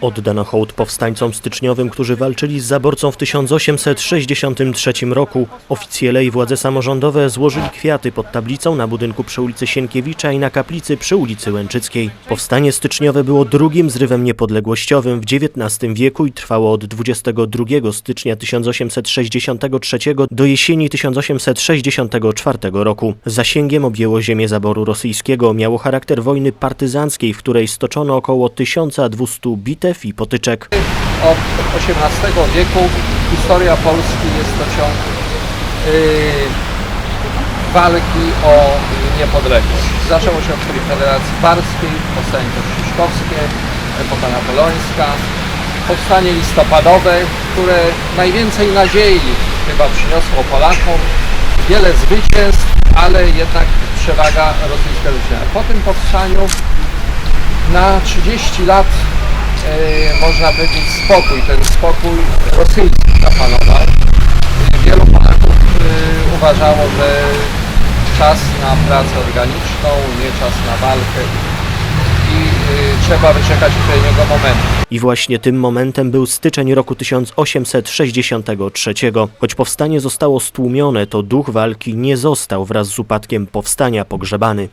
Oddano hołd powstańcom styczniowym, którzy walczyli z zaborcą w 1863 roku. Oficjele i władze samorządowe złożyli kwiaty pod tablicą na budynku przy ulicy Sienkiewicza i na kaplicy przy ulicy Łęczyckiej. Powstanie styczniowe było drugim zrywem niepodległościowym w XIX wieku i trwało od 22 stycznia 1863 do jesieni 1864 roku. Zasięgiem objęło ziemię zaboru rosyjskiego. Miało charakter wojny partyzanckiej, w której stoczono około 1200 bitew i potyczek. Od XVIII wieku historia Polski jest to ciąg yy, walki o niepodległość. Zaczęło się od Konfederacji Barskiej, powstanie kościuszkowskie, epoka napoleońska, powstanie listopadowe, które najwięcej nadziei chyba przyniosło Polakom, wiele zwycięstw, ale jednak przewaga rosyjska zwycięstwa. Po tym powstaniu na 30 lat można powiedzieć spokój, ten spokój rosyjski zapanował. E, Wielu Polaków e, uważało, że czas na pracę organiczną, nie czas na walkę i e, trzeba wyczekać odpowiedniego momentu. I właśnie tym momentem był styczeń roku 1863. Choć powstanie zostało stłumione, to duch walki nie został wraz z upadkiem powstania pogrzebany.